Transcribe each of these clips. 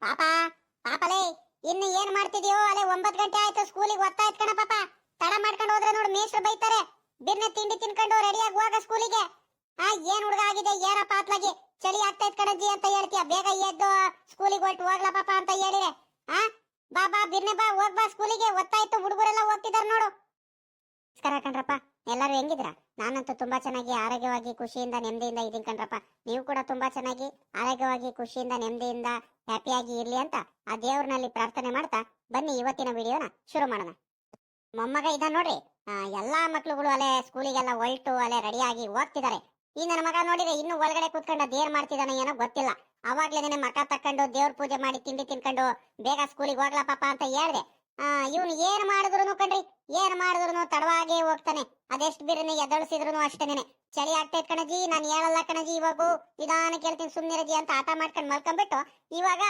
ಪಾಪ, ಪಾಪಲೇ, ಇನ್ನು ಏನ್ ಮಾಡ್ತಿದ್ಯೋ? ಅಲ್ಲೇ ಒಂಬತ್ ಗಂಟೆ ಆಯ್ತು, ಸ್ಕೂಲಿಗೆ ಒತ್ತಾಯ್ತ ಕಣ ಪಾಪ. ತಡ ಮಾಡ್ಕೊಂಡು ಹೋದ್ರೆ ನೋಡು ಮೇಷ್ಟ್ರು ಬೈತಾರೆ. ಬಿರ್ನೆ ತಿಂಡಿ ತಿನ್ಕೊಂಡು ರೆಡಿಯಾಗಿ ಹೋಗ ಸ್ಕೂಲಿಗೆ. ಆ, ಏನ್ ಹುಡುಗ ಆಗಿದೆ? ಏನಪ್ಪ ಪಾತ್ಲಾಗಿ ಚಳಿ ಆಗ್ತೈತ್ ಕಣಜ್ಜಿ ಅಂತ ಹೇಳ್ತೀಯ. ಬೇಗ ಎದ್ದು ಸ್ಕೂಲಿಗೆ ಹೊರಟು ಹೋಗ್ಲಾ ಪಾಪ ಅಂತ ಹೇಳಿರೆ ಆ, ಬಾ ಬಾ, ಬಿರ್ನೆ ಬಾ, ಹೋಗ್ ಬಾ ಸ್ಕೂಲಿಗೆ. ಒತ್ತಾಯ್ತು, ಹುಡುಗರೆಲ್ಲ ಹೋಗ್ತಿದಾರ ನೋಡು. ನಮಸ್ಕಾರ ಕಣ್ರಪ್ಪ. ಎಲ್ಲರೂ ಹೆಂಗಿದ್ರ ನಾನಂತೂ ತುಂಬಾ ಚೆನ್ನಾಗಿ ಆರೋಗ್ಯವಾಗಿ, ಖುಷಿಯಿಂದ, ನೆಮ್ಮದಿಯಿಂದ ಇದೀನಿ ಕಣ್ರಪ್ಪ. ನೀವು ಕೂಡ ತುಂಬಾ ಚೆನ್ನಾಗಿ ಆರೋಗ್ಯವಾಗಿ, ಖುಷಿಯಿಂದ, ನೆಮ್ಮದಿಯಿಂದ ಹ್ಯಾಪಿಯಾಗಿ ಇರ್ಲಿ ಅಂತ ಆ ದೇವ್ರನಲ್ಲಿ ಪ್ರಾರ್ಥನೆ ಮಾಡ್ತಾ ಬನ್ನಿ ಇವತ್ತಿನ ವಿಡಿಯೋನ ಶುರು ಮಾಡೋಣ. ಮೊಮ್ಮಗ ಇದ ನೋಡ್ರಿ. ಎಲ್ಲಾ ಮಕ್ಳುಗಳು ಅಲ್ಲೇ ಸ್ಕೂಲಿಗೆಲ್ಲ ಹೊಲ್ಟು ಅಲ್ಲೇ ರೆಡಿಯಾಗಿ ಹೋಗ್ತಿದ್ದಾರೆ ಈ ನನ್ನ ಮಗ ನೋಡಿದ್ರೆ ಇನ್ನು ಒಳಗಡೆ ಕೂತ್ಕೊಂಡು ಅದೇನ್ ಮಾಡ್ತಿದ್ದಾನೆ ಏನೋ ಗೊತ್ತಿಲ್ಲ. ಅವಾಗ್ಲೇನೆ ಮಕ ತಕೊಂಡು ದೇವ್ರ ಪೂಜೆ ಮಾಡಿ ತಿಂಡಿ ತಿನ್ಕೊಂಡು ಬೇಗ ಸ್ಕೂಲಿಗೆ ಹೋಗ್ಲಾ ಪಾಪ ಅಂತ ಹೇಳ್ದೆ. ಇವನು ಏನ್ ಮಾಡಿದ್ರು ಕಣ್ರಿ, ಏನ್ ಮಾಡಿದ್ರು ತಡವಾಗಿ ಹೋಗ್ತಾನೆ. ಅದೆಷ್ಟು ಬಿರನೆ ಎದ್ದಳಿಸಿದ್ರು ಅಷ್ಟೇನೆ ಚಳಿ ಆಗ್ತೈತ್ ಕಣಜಿ, ನಾನು ಹೇಳಲ್ಲ ಕಣಜಿ ಇವಾಗ. ನಿಧಾನ ಕೇಳ್ತೀನಿ ಸುಮ್ನಿರಜಿ ಅಂತ ಆಟ ಮಾಡ್ಕೊಂಡು ಮಲ್ಕೊಂಡ್ಬಿಟ್ಟು ಇವಾಗ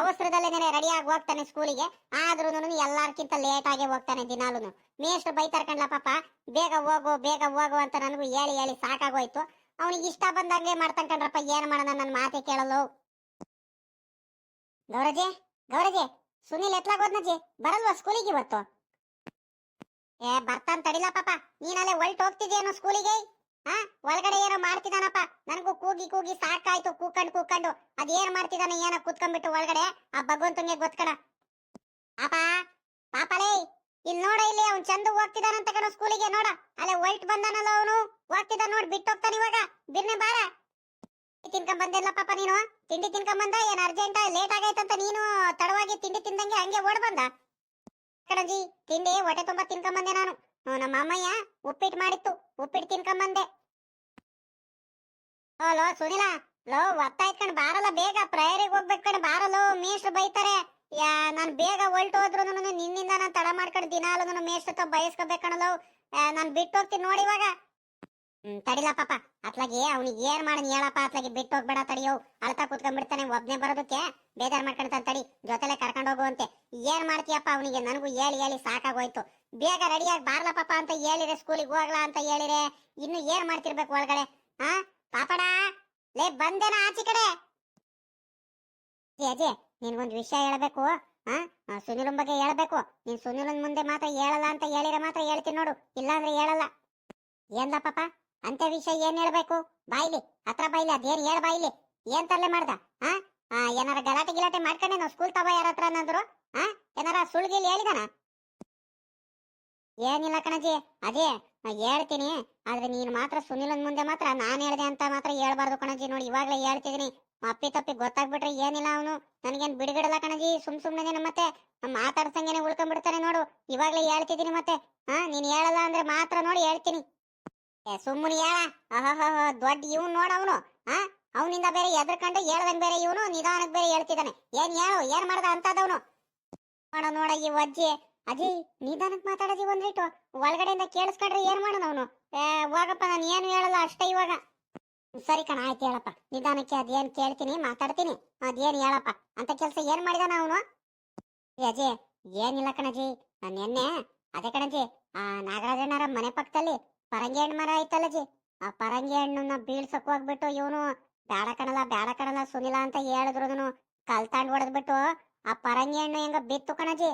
ಅವಸರದಲ್ಲೇನೆ ರೆಡಿ ಆಗಿ ಹೋಗ್ತಾನೆ ಸ್ಕೂಲಿಗೆ ಆದ್ರೂ ಎಲ್ಲಾರ್ಕಿಂತ ಲೇಟ್ ಆಗಿ ಹೋಗ್ತಾನೆ ದಿನಾಲೂ ಮೇಷ್ಟ್ರು ಬೈತಾರ ಕಣ್ಲ ಪಾಪ, ಬೇಗ ಹೋಗು ಬೇಗ ಹೋಗು ಅಂತ ನನಗೂ ಹೇಳಿ ಹೇಳಿ ಸಾಕಾಗೋಯ್ತು. ಅವನಿಗೆ ಇಷ್ಟ ಬಂದಂಗೆ ಮಾಡ್ತಾನೆ ಕಣ್ರಪ್ಪ, ಏನ್ ಮಾಡೋಣ ನನ್ನ ಮಾತೆ ಕೇಳಲು ಗೌರಜೆ ಗೌರಜೆ. ಸುನಿಲ್ ಎತ್ಲಾಗೋದ್ನಜ್ಜಿ ಬರಲ್ವಾ ಸ್ಕೂಲಿಗೆ ಇವತ್ತು? ಏ, ಬರ್ತಾನ್ ತಡಿಲ್ಲ ಪಾಪ. ನೀನಲ್ಲೇ ಹೊಲ್ಟ್ ಹೋಗ್ತಿದ್ಯೇನೋ ಸ್ಕೂಲಿಗೆ? ಹಾ? ಒಳಗಡೆ ಏನೋ ಮಾಡ್ತಿದಾನಪ್ಪ. ನನಗೂ ಕೂಗಿ ಕೂಗಿ ಸಾಕಾಯ್ತು, ಕೂಕಂಡು ಕೂಕಂಡು. ಏನ್ ಮಾಡ್ತಿದಾನೆ ಏನೋ ಕೂತ್ಕೊಂಡ್ಬಿಟ್ಟು ಒಳಗಡೆ? ಆ ಭಗವಂತಂಗೆ ಗೊತ್ಕಣ ಪಾಪ, ಪಾಪಲೇ ಇಲ್ಲಿ ನೋಡ ಇಲ್ಲಿ ಅವ್ನ್ ಚಂದ ಹೋಗ್ತಿದಾನಂತ ಕಣ ಸ್ಕೂಲಿಗೆ, ನೋಡ. ಅಲ್ಲೇ ಒಲ್ಟ್ ಬಂದಾನಲ್ಲ ಅವನು? ಹೋಗ್ತಿದ್ದಾನ ನೋಡ್ ಬಿಟ್ಟು ಹೋಗ್ತಾನ ಇವಾಗ. ಬಿರ್ನೆ ಬಾರ. ತಿನ್ಕೊಂಡ್ ಬಂದಿಲ್ಲ ಪಾಪ ನೀನು. ತಿಂಡಿ ತಿನ್ಕೊಂಡ್ ಏನ್ ಅರ್ಜೆಂಟ್ ಲೇಟ್ ಆಗೈತಂತ ನೀನು. ತಡವಾಗಿ ತಿಂಡಿ ತಿಂದಂಗೆ ಹಂಗೆ ಓಡ್ ಬಂದ. ಕಣಜಿ, ತಿಂಡಿ, ಹೊಟ್ಟೆ ತುಂಬಾ ತಿನ್ಕೊಂಡ್ ಬಂದೆ ನಾನು ನಮ್ಮ ಅಮ್ಮಯ್ಯ ಉಪ್ಪಿಟ್ಟು ಮಾಡಿತ್ತು. ಉಪ್ಪಿಟ್ಟು ತಿನ್ಕೊಂಡ್ ಬಂದೆ ಓ, ಲೋ, ಸುನಿಲ, ಲೋ ಒತ್ತಾಯ್ತ್ಕೊಂಡ್ ಬಾರಲ್ಲ, ಬೇಗ ಪ್ರಯರಿಗೆ ಹೋಗ್ಬೇಕು ಕಣ್, ಬಾರಲ್ಲೋ ಮೇಷ್ರು ಬೈತಾರೆ. ಯಾ, ನಾನ್ ಬೇಗ ಹೊಲ್ಟು ಹೋದ್ರು ನಿನ್ನಿಂದ ನಾನ್ ತಡ ಮಾಡ್ಕೊಂಡು ದಿನಾಲು ನಾನು ಮೇಷ್ರ ಹತ್ರ ಲೋ. ನಾನ್ ಬಿಟ್ಟು ಹೋಗ್ತೀನಿ ನೋಡಿ ಇವಾಗ. ತಡಿಲ ಪಾಪ. ಅತ್ಲಾಗಿ ಅವ್ನಿಗೆ ಏನ್ ಮಾಡನ್ ಹೇಳಪ್ಪ ಅತ್ಲಾಗಿ ಬಿಟ್ಟು ಹೋಗ್ಬೇಡ ತಡಿಯೋ ಅಳ್ತಾ ಕುತ್ಕೊಂಡ್ಬಿಡ್ತಾನೆ ಒಬ್ನೇ ಬರೋದಕ್ಕೆ ಬೇಜಾರ್ ಮಾಡ್ಕೊಂತಾನೆ ತಡಿ. ಜೊತೆಲೆ ಕರ್ಕೊಂಡು ಹೋಗುವಂತೆ ಏನ್ ಮಾಡ್ತೀಯಪ್ಪ ಅವನಿಗೆ? ನನಗೂ ಹೇಳಿ ಹೇಳಿ ಸಾಕಾಗೋಯ್ತು. ಬೇಗ ರೆಡಿಯಾಗಿ ಬಾರ್ಲ ಪಾಪ ಅಂತ ಹೇಳಿರೆ ಸ್ಕೂಲಿಗೆ ಹೋಗ್ಲಾ ಅಂತ ಹೇಳಿರೆ. ಇನ್ನು ಏನ್ ಮಾಡ್ತಿರ್ಬೇಕು ಒಳಗಡೆ? ಹಾ ಪಾಪಡ? ಲೇ ಬಂದೇನ ಆಚೆ ಕಡೆ? ಅಜಯ್, ನಿನ್ಗೊಂದು ವಿಷಯ ಹೇಳ್ಬೇಕು ಹಾ ಸುನಿಲನ್ ಬಗ್ಗೆ ಹೇಳ್ಬೇಕು. ನೀನ್ ಸುನಿಲನ್ ಮುಂದೆ ಮಾತ್ರ ಹೇಳಲ್ಲ ಅಂತ ಹೇಳಿದ್ರೆ ಮಾತ್ರ ಹೇಳ್ತೀನಿ ನೋಡು. ಇಲ್ಲಾಂದ್ರೆ ಹೇಳಲ್ಲ. ಏನ್ಲ ಪಾಪ? ಅಂತ ವಿಷಯ ಏನ್ ಹೇಳ್ಬೇಕು? ಬಾಯ್ಲಿ, ಹತ್ರ ಬಾಯ್ಲಿ ಅದೇನ್ ಹೇಳ್ ಬಾಯ್ಲಿ? ಏನ್ ತರ್ಲೆ ಮಾಡ್ದ? ಹಾ ಏನಾರ ಗಲಾಟೆ ಗಿಲಾಟೆ ಮಾಡ್ಕೊಂಡೆ ನಾವು ಸ್ಕೂಲ್ ತಗೋ ಯಾರ ಹತ್ರ ಅನ್ನಂದ್ರು? ಆ? ಏನಾರ ಸುಳ್ಗಿಲ್ ಹೇಳಿದಾನ? ಏನಿಲ್ಲ ಕಣಜಿ ಅದೇ ಹೇಳ್ತೀನಿ. ಆದ್ರೆ ನೀನ್ ಮಾತ್ರ ಸುನಿಲನ್ ಮುಂದೆ ಮಾತ್ರ ನಾನ್ ಹೇಳ್ದೆ ಅಂತ ಮಾತ್ರ ಹೇಳ್ಬಾರ್ದು ಕಣಜಿ ನೋಡಿ, ಇವಾಗ್ಲೇ ಹೇಳ್ತಿದೀನಿ. ಅಪ್ಪಿ ತಪ್ಪಿ ಗೊತ್ತಾಗ್ಬಿಟ್ರೆ ಏನಿಲ್ಲ ಅವನು. ನನಗೇನ್ ಬಿಡುಗಡಲ್ಲ ಕಣಜಿ ಸುಮ್ ಸುಮ್ನೆ ಮತ್ತೆ ಮಾತಾಡ್ಸಂಗೇನೆ ಉಳ್ಕೊಂಡ್ಬಿಡ್ತಾನೆ ನೋಡು. ಇವಾಗ್ಲೇ ಹೇಳ್ತಿದೀನಿ ಮತ್ತೆ. ಹಾ ನೀನ್ ಹೇಳಲ್ಲ ಅಂದ್ರೆ ಮಾತ್ರ ನೋಡಿ ಹೇಳ್ತೀನಿ. ಸುಮ್ಮನೆ ಹೇಳ. ಅಹಹ ದೊಡ್ಡ ಇವ್ನು ನೋಡ ಅವನು. ಹಾ ಅವನಿಂದ ಬೇರೆ ಎದ್ರಕಂಡು ಹೇಳ್ದಂಗ್ ಬೇರೆ ಇವನು, ನಿಧಾನಕ್ ಬೇರೆ ಹೇಳ್ತಿದ್ದಾನೆ. ಏನ್ ಹೇಳು, ಏನ್ ಮಾಡ್ದ ಅಂತದವನು. ನೋಡ ನೋಡ ಈ ಅಜ್ಜಿ ಅಜ್ಜಿ ನಿಧಾನಕ್ ಮಾತಾಡದಿ ಒಂದ್ರಿಟ್ಟು ಒಳಗಡೆಯಿಂದ ಕೇಳಿಸ್ಕೊಂಡ್ರೆ ಏನ್ ಮಾಡೋಣ ಅವನು? ಹೋಗಪ್ಪ, ನಾನು ಏನು ಹೇಳಲ್ಲ, ಅಷ್ಟೇ ಇವಾಗ. ಸರಿ ಕಣ, ಆಯ್ತು ಹೇಳಪ್ಪ. ನಿಧಾನಕ್ಕೆ ಅದೇನ್ ಕೇಳ್ತೀನಿ, ಮಾತಾಡ್ತೀನಿ. ಅದೇನ್ ಹೇಳಪ್ಪ. ಅಂತ ಕೆಲ್ಸ ಏನ್ ಮಾಡಿದಾನ ಅವನು? ಅಜಿ ಏನಿಲ್ಲ ಕಣಜಿ ನಾನು ನಿನ್ನೆ, ಅದೇ ಕಣಜಿ ಆ ನಾಗರಾಜಣ್ಣರ ಮನೆ ಪಕ್ಕದಲ್ಲಿ ಪರಂಗಿ ಹಣ್ಣು ಮರ ಐತಲ್ಲಜಿ ಆ ಪರಂಗಿ ಹಣ್ಣನ್ನ ಬೀಳ್ಸಕ್ ಹೋಗ್ಬಿಟ್ಟು ಇವನು ಬ್ಯಾಡ ಕಣಲ್ಲ ಬ್ಯಾಡ ಕಣಲ್ಲ ಸುನಿಲ ಅಂತ ಹೇಳಿದ್ರು ಕಲ್ತಾಂಡ್ ಹೊಡೆದ್ಬಿಟ್ಟು ಆ ಪರಂಗಿ ಹಣ್ಣು ಹೆಂಗ ಬಿತ್ತು ಕಣಜಿ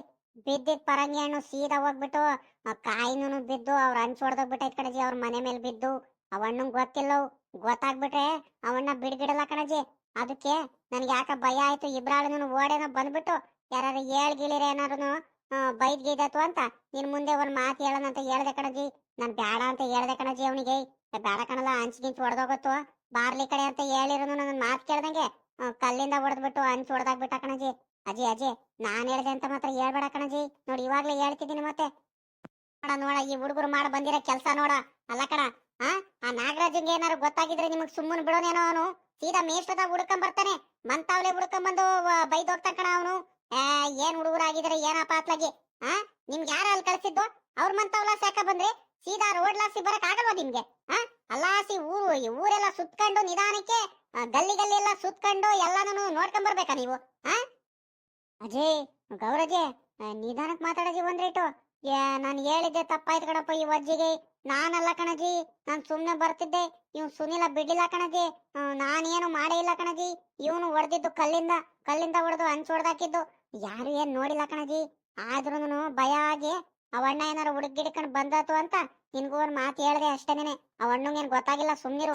ಬಿದ್ದಿದ್ ಪರಂಗಿ ಹಣ್ಣು ಸೀದಾ ಹೋಗ್ಬಿಟ್ಟು ಆ ಕಾಯಿನೂ ಬಿದ್ದು ಅವ್ರ ಹಂಚ್ ಹೊಡೆದೋಗ್ಬಿಟ್ಟೈತ್ ಕಣಜಿ ಅವ್ರ ಮನೆ ಮೇಲೆ ಬಿದ್ದು. ಅವಣ್ಣಂಗ್ ಗೊತ್ತಿಲ್ಲವು. ಗೊತ್ತಾಗ್ಬಿಟ್ರೆ ಅವಣ್ಣ ಬಿಡ್ಗಿಡಲ್ಲ ಕಣಜಿ ಅದಕ್ಕೆ ನನ್ಗೆ ಯಾಕ ಭಯ ಆಯ್ತು? ಇಬ್ರಾಳನು ಓಡೇನೋ ಬಂದ್ಬಿಟ್ಟು ಯಾರು ಹೇಳ್ ಗಿಳಿರ ಏನಾರು ಬೈದ್ ಗೀದತ್ತು ಅಂತ. ನಿನ್ ಮುಂದೆ ಒಂದ್ ಮಾತು ಹೇಳೋಣ ಅಂತ ಹೇಳ್ದೆ ಕಣಜಿ ನಾನ್ ಬ್ಯಾಡ ಅಂತ ಹೇಳ್ದೆ ಕಣಜಿ ಅವನಿಗೆ. ಬೇಡ ಕಣಲ್ಲ ಅಂಚ್ ಗಿಂಚ್ ಹೊಡೆದೋಗತ್ತು ಬಾರ್ಲಿ ಕಡೆ ಅಂತ ಹೇಳಿರೋನು ನನ್ನ ಮಾತು ಕೇಳ್ದಂಗೆ. ಕಲ್ಲಿಂದ ಹೊಡೆದ್ಬಿಟ್ಟು ಹಂಚ್ ಹೊಡೆದಾಗ್ಬಿಟ್ಟ ಕಣಜಿ ಅಜಿ ಅಜಿ ನಾನ್ ಹೇಳ್ದೆ ಅಂತ ಮಾತ್ರ ಹೇಳ್ಬೇಡ ಕಣಜಿ ನೋಡಿ, ಇವಾಗ್ಲೇ ಹೇಳ್ತಿದ್ದೀನಿ ಮತ್ತೆ. ನೋಡ ನೋಡ, ಈ ಹುಡುಗರು ಮಾಡ ಬಂದಿರೋ ಕೆಲಸ ನೋಡ. ಅಲ್ಲ ಕಣ, ಆ ಆ ನಾಗರಾಜನ್ಗೆ ಏನಾರು ಗೊತ್ತಾಗಿದ್ರೆ ನಿಮಗ್ ಸುಮ್ಮನೆ ಬಿಡೋನೇನೋ ಅವನು. ಸೀದಾ ಮೇಷ್ಟದಾಗ ಹುಡ್ಕೊಂಡ್ ಬರ್ತಾನೆ ಮಂತಾವ್ಲೆ ಹುಡ್ಕೊಂಡ್ ಬಂದು ಬೈದ್ ಹೋಗ್ತಾನ ಕಣ ಅವನು. ಏನ್ ಹುಡುಗರಾಗಿದ್ರೆ ಏನಪ್ಪ ಅತ್ಲಾಗಿ ಆ, ನಿಮ್ಗೆ ಯಾರ ಅಲ್ಲಿ ಕಳಿಸಿದ್ದು? ಅವ್ರ ಮಂತವ್ಲಾ ಸಾಕ ಬಂದ್ರೆ? ಸೀದಾ ರೋಡ್ ಲಾಸಿ ಬರಕ್ ಆಗಲ್ವಾ ನಿಮ್ಗೆ? ಆ, ಅಲ್ಲಾಸಿ ಊರು ಊರೆಲ್ಲ ಸುತ್ಕೊಂಡು ನಿಧಾನಕ್ಕೆ ಗಲ್ಲಿ ಗಲ್ಲಿ ಎಲ್ಲ ಸುತ್ಕೊಂಡು ಎಲ್ಲಾನು ನೋಡ್ಕೊಂಡ್ ಬರ್ಬೇಕಾ ನೀವು? ಆ? ಅಜಯ್ ಗೌರಜೆ ನಿಧಾನಕ್ ಮಾತಾಡಜಿ ಒಂದ್ ರೇಟು ನಾನು ಹೇಳಿದ್ದೆ ತಪ್ಪಾಯ್ತು ಕಣಪ್ಪ ಈ ವಜ್ಜಿಗೆ. ನಾನಲ್ಲ ಕಣಜಿ, ನಾನ್ ಸುಮ್ನೆ ಬರ್ತಿದ್ದೆ. ಇವ್ ಸುನಿಲ ಬಿಡ್ಲಿಲ್ಲ ಕಣಜಿ. ನಾನೇನು ಮಾಡೇ ಇಲ್ಲ ಕಣಜಿ. ಇವನು ಹೊಡೆದಿದ್ದು ಕಲ್ಲಿಂದ ಕಲ್ಲಿಂದ ಹೊಡೆದು ಹಂಚ್ ಹೊಡೆದಾಕಿದ್ದು. ಯಾರು ಏನ್ ನೋಡಿಲ್ಲ ಕಣಜಿ. ಆದ್ರೂನು ಭಯ ಆಗಿ ಅವಣ್ಣ ಏನಾರು ಹುಡುಗಿಡ್ಕೊಂಡು ಬಂದತು ಅಂತ ನಿನ್ಗೂ ಒಂದ್ ಮಾತು ಹೇಳ್ದೆ ಅಷ್ಟೇನೆ ಅವಣ್ಣಂಗೇನ್ ಗೊತ್ತಾಗಿಲ್ಲ ಸುಮ್ನಿರು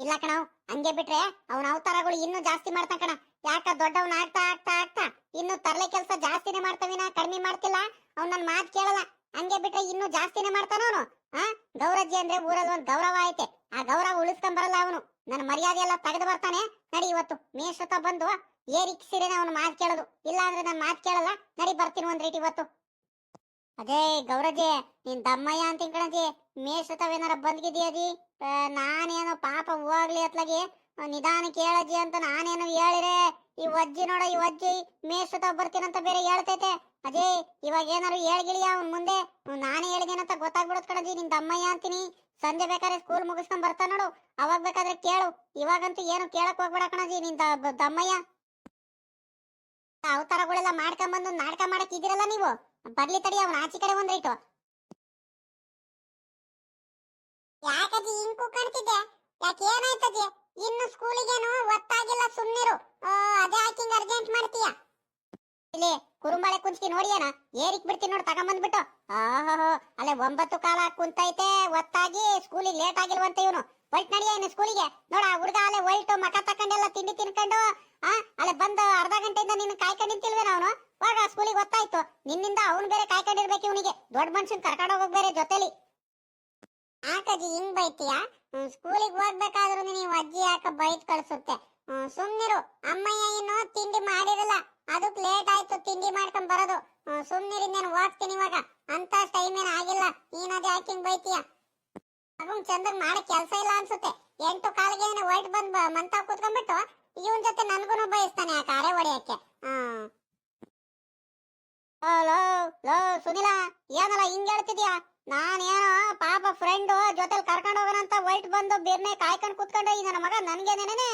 ಇಲ್ಲ ಕಣ, ಹಂಗೆ ಬಿಟ್ರೆ ಅವನ ಅವತಾರಗಳು ಇನ್ನೂ ಜಾಸ್ತಿ ಮಾಡ್ತಾನ ಕಣ. ಯಾಕ ದೊಡ್ಡವನ್ ಆಗ್ತಾ ಆಗ್ತಾ ಆಗ್ತಾ ಇನ್ನು ತರಲೆ ಕೆಲಸ ಜಾಸ್ತಿನೇ ಮಾಡ್ತಾವಿನ ಕಡಿಮೆ ಮಾಡ್ತಿಲ್ಲ. ಅವ್ನ್ ನನ್ ಮಾತು ಕೇಳಲ್ಲ. ಹಂಗೆ ಬಿಟ್ರೆ ಇನ್ನು ಜಾಸ್ತಿನೇ ಮಾಡ್ತಾನ ಅವನು. ಆ? ಗೌರಜ್ಜಿ ಅಂದ್ರೆ ಊರಲ್ಲಿ ಒಂದ್ ಗೌರವ ಐತೆ. ಆ ಗೌರವ ಉಳಿಸ್ಕೊಂಡ್ ಬರಲ್ಲ ಅವನು. ನನ್ನ ಮರ್ಯಾದೆ ಎಲ್ಲ ತೆಗೆದು ಬರ್ತಾನೆ. ನಡಿ ಇವತ್ತು ಮೇಷತ ಬಂದು ಏರಿಕ್ಸಿರೇನೆ ಅವನ ಮಾತು ಕೇಳೋದು. ಇಲ್ಲ ಅಂದ್ರೆ ನಾನು ಮಾತು ಕೇಳಲ್ಲ. ನಡಿ ಬರ್ತೀನಿ ಒಂದ್ ರೀತಿ ಇವತ್ತು. ಅದೇ ಗೌರಜ್ಜಿ, ನೀನ್ ದಮ್ಮಯ್ಯ ಅಂತ ಕಣಜಿ ಮೇಷತವೇನಾರ ಬಂದ್ಗಿದ್ಯಾಜಿ ನಾನೇನೋ ಪಾಪ ಹೋಗ್ಲಿ ಅತ್ಲಾಗಿ ನಿಧಾನ ಕೇಳಜ್ಜಿ ಅಂತ ನಾನೇನು ಹೇಳಿರೆ. ಈ ಅಜ್ಜಿ ನೋಡ ಈ ವಜ್ಜಿ ಮೇಷತ ಬರ್ತೀನಂತ ಬೇರೆ ಹೇಳ್ತೈತೆ. ಅದೇ ಇವಾಗ ಏನಾರು ಹೇಳ್ಗಿಳಿಯ ಅವ್ನ್ ಮುಂದೆ? ನಾನೇ ಹೇಳಿದೇನಂತ ಗೊತ್ತಾಗ್ಬಿಡುತ್ತ ಕಣಜಿ ನಿನ್ ದಮ್ಮಯ್ಯ ಅಂತೀನಿ. ಸಂಜೆ ಬೇಕಾದ್ರೆ ಸ್ಕೂಲ್ ಮುಗಿಸ್ಕೊಂಡ್ ಬರ್ತಾನ ನೋಡು. ಅವಾಗ ಬೇಕಾದ್ರೆ ಕೇಳು. ಇವಾಗಂತೂ ಏನು ಕೇಳಕ್ ಹೋಗ್ಬೇಡ ಕಣಜಿ ನಿನ್ ದಮ್ಮಯ್ಯ. ಅವತಾರಗಳೆಲ್ಲ ಮಾಡ್ಕೊಂಬಂದು ನಾಟಕ ಮಾಡಕ್ ಇದಿರಲ್ಲ ನೀವು? ಬರ್ಲಿ ತಡಿ, ಅವನ ಆಚೆ ಕಡೆ ಒಂದ್ ರೈಟು ಯಾಕಜ್ಜಿ ಇಂಕು ಕೂಕಣ್ತಿದ್ದೆ ಯಾಕೆ ಏನಾಯ್ತಜ್ಜಿ ಇನ್ನು ಸ್ಕೂಲಿಗೇನು ಒತ್ತಾಗಿಲ್ಲ ಸುಮ್ನಿರು. ಅದೇ ಹಾಕಿಂಗ್ ಅರ್ಜೆಂಟ್ ಮಾಡ್ತೀಯ? ಇಲ್ಲಿ ಕುರುಂಬಳೆ ನೋಡಿ ನೋಡಿಯೇನ? ಏರಿಕ್ ಬಿಡ್ತೀನಿ ನೋಡಿ, ತಗೊಂಬಂದ್ಬಿಟ್ಟು. ಆಹೋ ಅಲ್ಲೇ ಒಂಬತ್ತು ಕಾಲ ಕುಂತೈತೆ, ಒತ್ತಾಗಿ, ಸ್ಕೂಲಿಗೆ ಲೇಟ್ ಆಗಿಲ್ವಂತ ಇವನು. ಹೊಲ್ಟ್ ನಡಿಯ ಇನ್ನು ಸ್ಕೂಲಿಗೆ. ನೋಡ ಹುಡುಗ ಅಲ್ಲೇ ಹೊಲ್ಟು ಮಕ ತಕೊಂಡೆಲ್ಲ ತಿಂಡಿ ತಿನ್ಕೊಂಡು ಅಲ್ಲೇ, ಬಂದ ಅರ್ಧ ಗಂಟೆಯಿಂದ ನಿನ್ನ ಕಾಯ್ಕೊಂಡು ನಿಂತಿಲ್ವೇನ ಅವನು? ಹೋಗ ಸ್ಕೂಲಿಗೆ ಗೊತ್ತಾಯ್ತು. ನಿನ್ನಿಂದ ಅವನು ಬೇರೆ ಕಾಯ್ಕೊಂಡಿರ್ಬೇಕು ಇವನಿಗೆ. ದೊಡ್ಡ ಮನುಷ್ಯನ್ ಕರ್ಕೊಂಡು ಹೋಗೋಕ್ ಬೇರೆ ಜೊತೆಲಿ. ಆಕಜಿ, ಹಿಂಗ್ ಬೈತೀಯ? ಸ್ಕೂಲಿಗೆ ಹೋಗ್ಬೇಕಾದ್ರೂ ನೀವು ಅಜ್ಜಿ ಯಾಕ ಬೈತ್ ಕಳ್ಸುತ್ತೆ? ಸುಮ್ನಿರು. ಅಮ್ಮಯ್ಯ ಇನ್ನು ತಿಂಡಿ ಮಾಡಿರಲ್ಲ. ಅದಕ್ ಲೇಟ್ ಆಯ್ತು, ತಿಂಡಿ ಮಾಡ್ಕೊಂಡ್ ಬರೋದು. ಸುಮ್ನಿರಿ ನಾನು ಹೋಗ್ತೀನಿ ಇವಾಗ. ಅಂತ ಟೈಮ್ ಏನ್ ಆಗಿಲ್ಲ. ಯಾಕೆ ಇಂಗ್ ಬೈತೀಯ? ಮಗನ್ ಚಂದಗ್ ಮಾಡಕ್ ಕೆಲ್ಸ ಇಲ್ಲ ಅನ್ಸುತ್ತೆ. ಎಂಟು ಕಾಲಿಗೆ ಏನೋ ಹೊಯ್ಟ್ ಬಂದ್ ಮಂತ ಕುತ್ಕೊಂಡ್ಬಿಟ್ಟು ಇವನ್ ಜೊತೆ ನನ್ಗೂನು ಬಯಸ್ತಾನೆ ಆ ಕಾರೆ ಹೊಡೆಯಕ್ಕೆ. ಲೋ ಲೋ, ಸುನಿಲ, ಏನಲ್ಲ ಹಿಂಗ್ ಹೇಳ್ತಿದ್ಯಾ? ನಾನೇನೋ ಪಾಪ ಫ್ರೆಂಡು ಜೊತೆಲಿ ಕರ್ಕೊಂಡು ಹೋಗೋಣ ಅಂತ ವೈಟ್ ಬಂದು ಬೇರ್ನೆ ಕಾಯ್ಕೊಂಡು ಕುತ್ಕೊಂಡು ಈ ನನ್ನ ಮಗ ನನ್ಗೇನೇನೆ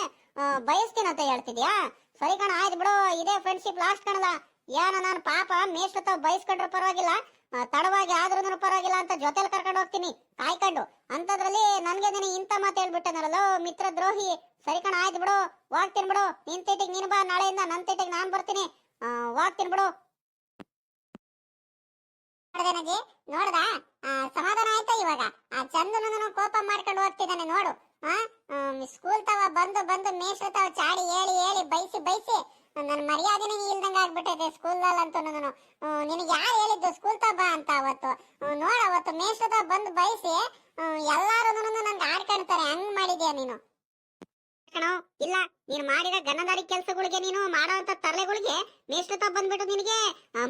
ಬಯಸ್ತೀನಂತ ಹೇಳ್ತಿದ್ಯಾ? ಸರಿ ಕಣ, ಆಯ್ತು ಬಿಡು, ಇದೇ ಫ್ರೆಂಡ್ಶಿಪ್ ಲಾಸ್ಟ್ ಕಣಲ್ಲ. ಏನೋ ನಾನು ಪಾಪ ಮೇಷ್ಟ್ರ ಬಯಸ್ಕೊಂಡ್ರೆ ಪರವಾಗಿಲ್ಲ. ತಡವಾಗಿ ಆದ್ರೂ ಪರವಾಗಿಲ್ಲ ಅಂತ ಜೊತೆಲಿ ಕರ್ಕೊಂಡು ಹೋಗ್ತೀನಿ. ಕಾಯ್ಕೊಂಡು ಅಂತದ್ರಲ್ಲಿ ದಿನ ಇಂತ ಮಾತು ಹೇಳ್ಬಿಟ್ಟನಲ್ಲ ಮಿತ್ರ ದ್ರೋಹಿ. ಸರಿ ಕಣ, ಆಯ್ತು ಬಿಡು. ಹೋಗ್ತೀನಿ ಬಿಡು. ನಿನ್ ತೇಟಿಗೆ ನೀನು ಬಾ, ನಾಳೆಯಿಂದ ನನ್ನ ತೇಟಿಗೆ ನಾನ್ ಬರ್ತೀನಿ. ಹೋಗ್ತೀನಿ ಬಿಡು. ನೋಡ್ದ ಸಮಾಧಾನ ಆಯ್ತಾ ಇವಾಗ? ಆ ಚಂದನನು ಕೋಪ ಮಾಡ್ಕೊಂಡು ಹೋಗ್ತಿದ್ದಾನೆ, ನೋಡು. ಸ್ಕೂಲ್ ತವ ಬಂದು ಬಂದು ಮೇಷ್ಟ್ರ ತವ ಚಾಡಿ ಹೇಳಿ ಹೇಳಿ ಬೈಸಿ ಬೈಸಿ ನನ್ನ ಮರ್ಯಾದೆನೇ ಇಲ್ದಂಗ ಆಗ್ಬಿಟ್ಟೈತೆ ಸ್ಕೂಲ್ ಅಂತ ನಾನು ನಿನಗೆ ಯಾರು ಹೇಳಿದ್ದು ಸ್ಕೂಲ್ ತಾ ಬಾ ಅಂತ ಅವತ್ತು. ನೋಡ ಅವತ್ತು ಮೇಷ್ಟ್ರ ಬಂದು ಬೈಸಿ ಎಲ್ಲಾರು ನನ್ಗೆ ಆಡ್ಕೊಳ್ತಾರೆ ಹಂಗ್ ಮಾಡಿದ್ಯಾ ನೀನು? ಕಣೋ, ಇಲ್ಲ, ನೀನು ಮಾಡಿದ ಗನ್ನದಾರಿ ಕೆಲಸಗಳಿಗೆ ನೀನು ಮಾಡೋಂತ ತರಲೆಗಳಿಗೆ ಮೇಷ್ಟ್ರ ಬಂದ್ಬಿಟ್ಟು ನಿನಗೆ.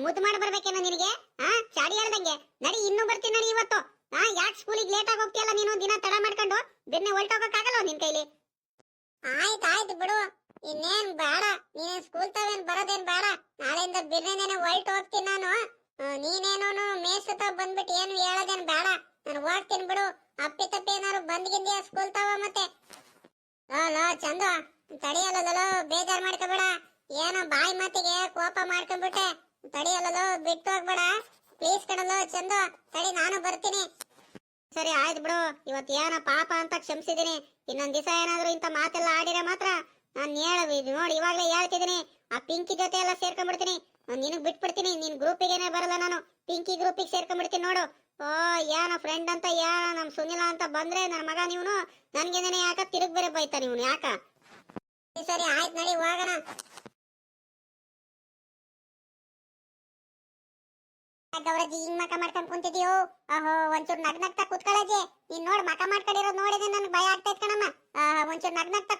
ಮುದ್ದು ಮಾಡಿ ಬರ್ಬೇಕೇನೋ ನಿನಗೆ. ಹಾ, ಚಾಡಿ ಹೇಳ್ದಂಗೆ. ನಡಿ, ಇನ್ನೂ ಬರ್ತೀನಿ ನಡಿ ಇವತ್ತು. ಹಾ, ಯಾಕೆ ಸ್ಕೂಲಿಗೆ ಲೇಟ್ ಆಗಿ ಹೋಗ್ತೀಯಲ್ಲ ನೀನು ದಿನ ತಡ ಮಾಡ್ಕೊಂಡು? ಬೆನ್ನೆ ಹೊಲ್ಟೋಗಕ್ಕಾಗಲ್ಲ ನಿನ್ ಕೈಲಿ? ಆಯ್ತು ಆಯ್ತು ಬಿಡು. ಇನ್ನೇನ್ ಬೇಡ, ನೀನೇನ್ ಸ್ಕೂಲ್ ತಾವೇನ್ ಬರೋದೇನ್ ಬೇಡ. ನಾಳೆಯಿಂದ ಬಿರ್ನೇನೆ ಹೊಲ್ಟ್ ಹೋಗ್ತೀನಿ ನಾನು. ಮೇಷ್ಟ್ರ ತಾವ್ ಬಂದ್ಬಿಟ್ಟು ಏನು ಹೇಳೋದೇನ್ ಬೇಡ. ನಾನು ಹೋಗ್ತೀನಿ ಬಿಡು. ಅಪ್ಪಿ ತಪ್ಪಿ ಏನಾರು ಬಂದ್ಗಿಂದ್ಯಾ ಸ್ಕೂಲ್ ತಾವ ಮತ್ತೆ? ಲೋ ಲೋ, ಚಂದು. ತಡಿಯಲ್ಲ ಬೇಜಾರ್ ಮಾಡ್ಕೋಬೇಡ. ಏನೋ ಬಾಯಿ ಮಾತಿಗೆ ಕೋಪ ಮಾಡ್ಕೊಂಡ್ಬಿಟ್ಟೆ. ತಡಿಯಲ್ಲ ಬಿಟ್ಟು ಹೋಗ್ಬೇಡ. ಪ್ಲೀಸ್ ಕಣಲ್ಲೋ, ಚಂದ. ತಡಿ, ನಾನು ಬರ್ತೀನಿ. ಸರಿ, ಆಯ್ತು ಬಿಡು. ಇವತ್ತು ಏನೋ ಪಾಪ ಅಂತ ಕ್ಷಮಿಸಿದೀನಿ ಇನ್ನೊಂದ್ ದಿವಸ ಏನಾದ್ರು ಇಂಥ ಮಾತೆಲ್ಲ ಆಡಿರ ಮಾತ್ರ ನಾನು ಹೇಳ ನೋಡಿ, ಇವಾಗಲೇ ಹೇಳ್ತಿದ್ದೀನಿ. ಆ ಪಿಂಕಿ ಜೊತೆ ಎಲ್ಲ ಸೇರ್ಕೊಂಡ್ಬಿಡ್ತೀನಿ. ನಿನಗ್ ಬಿಟ್ಬಿಡ್ತೀನಿ. ನಿನ್ ಗ್ರೂಪಿಗೇನೆ ಬರಲ್ಲ ನಾನು. ಪಿಂಕಿ ಗ್ರೂಪಿಗೆ ಸೇರ್ಕೊಂಡ್ಬಿಡ್ತೀನಿ ನೋಡು. ಓ ಏನೋ ಫ್ರೆಂಡ್ ಅಂತ ಯಾ ನಮ್ ಸುನಿಲ ಅಂತ ಬಂದ್ರೆ ನನ್ನ ಮಗ ನನ್ಗೆ ನನ್ಗೇನೆ ಯಾಕ ತಿರುಗ್ ಬೇರೆ ಬೈತಾ ನೀವು ಯಾಕ? ಸರಿ ಆಯ್ತು ನಡಿ, ಹೋಗೋಣ. ಹಿಂಗ್ ಮಕ ಮಾಡ್ಕೊಂಡ್ ಕುಂತಿದ್ಯೋ? ಅಹೋ, ಒಂಚೂರು ನಗ್ ನಗ್ತಾ ನೀನ್ ನೋಡ್, ಮಕ ಮಾಡ್ಕೊಂಡಿರೋದ್ ನೋಡಿದ್ರೆ ನನ್ಗೆ ಭಯ ಆಗ್ತೈತ್ ಕಣಮ್ಮ. ಒಂಚೂರು ನಗ್ ನಗ್ತಾ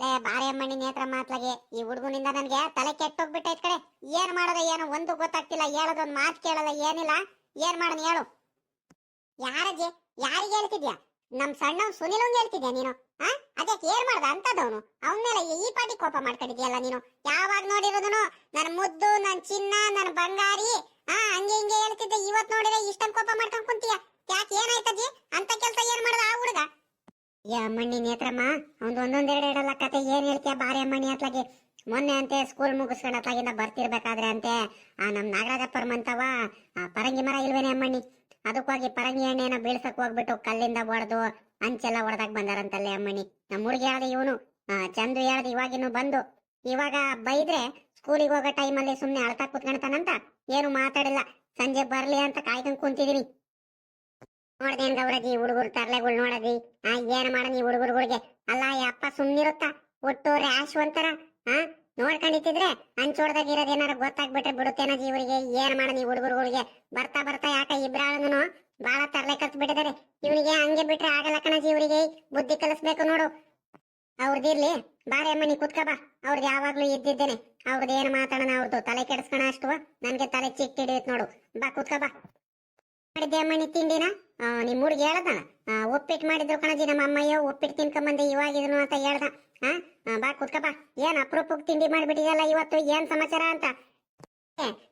ಲೇ ಬಾರೆ ಅಮ್ಮಣ್ಣಿ ನೇತ್ರ ಮಾತ್ಲಾಗೆ, ಈ ಹುಡುಗನಿಂದ ನನಗೆ ತಲೆ ಕೆಟ್ಟೋಗ್ಬಿಟ್ಟೈತ್ ಕಡೆ ಏನ್ ಮಾಡೋದ ಏನು ಒಂದು ಗೊತ್ತಾಗ್ತಿಲ್ಲ, ಹೇಳೋದೊಂದ್ ಮಾತ್ ಕೇಳಲ್ಲ ಏನಿಲ್ಲ. ಏನ್ ಮಾಡೋಣ ಹೇಳು. ಯಾರಜ್ಜಿ ಯಾರಿಗೆ ಹೇಳ್ತಿದ್ಯಾ? ನಮ್ ಸಣ್ಣ ಸುನಿಲಂಗ್ ಹೇಳ್ತಿದ್ಯಾ ನೀನು? ಹಾ ಅದಕ್ಕೆ ಏನ್ ಮಾಡ್ದ ಅಂತದವನು? ಅವನ ಮೇಲೆ ಈ ಪಾಟಿ ಕೋಪ ಮಾಡ್ಕೊಂಡಿದ್ಯಲ್ಲ ನೀನು? ಯಾವಾಗ ನೋಡಿರೋದನು? ನನ್ನ ಮುದ್ದು, ನನ್ ಚಿನ್ನ, ನನ್ ಬಂಗಾರಿ, ಆ, ಹಂಗೆ ಹಿಂಗೆ ಹೇಳ್ತಿದ್ದೆ. ಇವತ್ ನೋಡಿದ್ರೆ ಇಷ್ಟೊಂದು ಕೋಪ ಮಾಡ್ಕೊಂಡ್ ಕುಂತೀಯ. ಯಾಕೆ ಏನಾಯ್ತಜ್ಜಿ ಅಂತ ಕೆಲ್ಸ ಏನ್ ಮಾಡ್ದ ಆ ಹುಡುಗ? ಯಾ ಅಮ್ಮಣ್ಣಿ ನೇತ್ರಮ್ಮ ಒಂದ್ ಒಂದೊಂದೆರಡು ಎರಡಲ್ಲ ಕತೆ, ಏನ್ ಹೇಳ್ತೀಯ ಬಾರಿ ಅಮ್ಮಣ್ಣಿ ಅತ್ಲಾಗಿ. ಮೊನ್ನೆ ಅಂತೆ ಸ್ಕೂಲ್ ಮುಗಿಸ್ಕೊಂಡು ಅತ್ಲಾಗಿಂದ ಬರ್ತಿರ್ಬೇಕಾದ್ರೆ ಅಂತೆ. ಆ, ನಮ್ ನಾಗರಾಜಪ್ಪರ್ ಮಂತವ ಆ, ಪರಂಗಿ ಮರ ಇಲ್ವೇನೆ ಅಮ್ಮಣ್ಣಿ? ಅದಕ್ಕೋಗಿ ಪರಂಗಿ ಎಣ್ಣೆನ ಬೀಳ್ಸಕ್ ಹೋಗ್ಬಿಟ್ಟು ಕಲ್ಲಿಂದ ಹೊಡೆದು ಅಂಚೆಲ್ಲ ಹೊಡೆದಾಗ ಬಂದಾರಂತಲ್ಲೇ ಅಮ್ಮನಿ ನಮ್ಮ ಹುಡುಗಿ ಹೇಳ್ದೆ ಇವನು? ಚಂದು ಹೇಳ್ದೆ ಇವಾಗಿನ್ನು ಬಂದು. ಇವಾಗ ಬೈದ್ರೆ ಸ್ಕೂಲಿಗೆ ಹೋಗೋ ಟೈಮಲ್ಲಿ ಸುಮ್ಮನೆ ಅಳ್ತಾ ಕುತ್ಕೊಂತಾನಂತ ಏನು ಮಾತಾಡಿಲ್ಲ. ಸಂಜೆ ಬರ್ಲಿ ಅಂತ ಕಾಯ್ಕೊಂಡ್ ಕುಂತಿದೀನಿ. ನೋಡ್ದೇನ್ ಗೌರಜಿ ಹುಡುಗರು ತರ್ಲೆಗಳು ನೋಡದಿ? ಆ, ಏನ್ ಮಾಡನಿ ಹುಡುಗರುಗಳಿಗೆ? ಅಲ್ಲ, ಈ ಅಪ್ಪ ಸುಮ್ನಿರುತ್ತ? ಒಟ್ಟು ರ್ಯಾಶ್ ಒಂಥರ, ಆ? ನೋಡ್ಕೊಂಡಿತ್ತಿದ್ರೆ ಹಂಚೋಡ್ದಾಗ ಇರೋದೇನಾರು ಗೊತ್ತಾಗ್ಬಿಟ್ರೆ ಬಿಡುತ್ತೇನ ಇವರಿಗೆ ಏನ್ ಮಾಡನಿ ಹುಡುಗರುಗಳಿಗೆ? ಬರ್ತಾ ಬರ್ತಾ ಯಾಕ ಇಬ್ರಾಳನು ಬಾಳ ತರ್ಲೆ ಕಲ್ತ್ ಬಿಟ್ಟಿದ್ದಾರೆ ಇವನಿಗೆ ಹಂಗೆ ಬಿಟ್ರೆ ಆಗಲ್ಲ ಕಣಜಿ ಬುದ್ಧಿ ಕಲಿಸ್ಬೇಕು ನೋಡು. ಅವ್ರದಿರ್ಲಿ ಬಾರೆ ಅಮ್ಮನಿ ಕುತ್ಕ ಬಾ. ಅವ್ರದ್ದು ಯಾವಾಗ್ಲೂ ಇದ್ದಿದ್ದೇನೆ. ಅವ್ರದ್ದು ಏನ್ ಮಾತಾಡೋಣ ಅವ್ರದ್ದು ತಲೆ ಕೆಡಿಸ್ಕೊಣ ಅಷ್ಟು. ನನ್ಗೆ ತಲೆ ಚಿಕ್ಕ ಹಿಡಿಯುತ್ತೆ ನೋಡು. ಬಾ, ಕುತ್ಕ ಬಾ. ಮಾಡಿದ್ದೆ ಅಮ್ಮನಿ ತಿಂಡಿನ? ಆ, ನಿಮ್ ಹುಡುಗಿ ಹೇಳ್ದ ಉಪ್ಪಿಟ್ಟು ಮಾಡಿದ್ರು ಕಣಜಿ ನಮ್ಮ ಅಮ್ಮಯ್ಯ ಉಪ್ಪಿಟ್ಟು ತಿನ್ಕೊಂಬಂದೆ ಇವಾಗ ಇದನ್ನು ಅಂತ ಹೇಳ್ದ. ಆ, ಬಾ ಕುತ್ಕಪ್ಪ ಏನ್ ಅಪರೂಪಕ್ಕೆ ತಿಂಡಿ ಮಾಡ್ಬಿಟ್ಟಿದಲ್ಲ ಇವತ್ತು? ಏನ್ ಸಮಾಚಾರ ಅಂತ?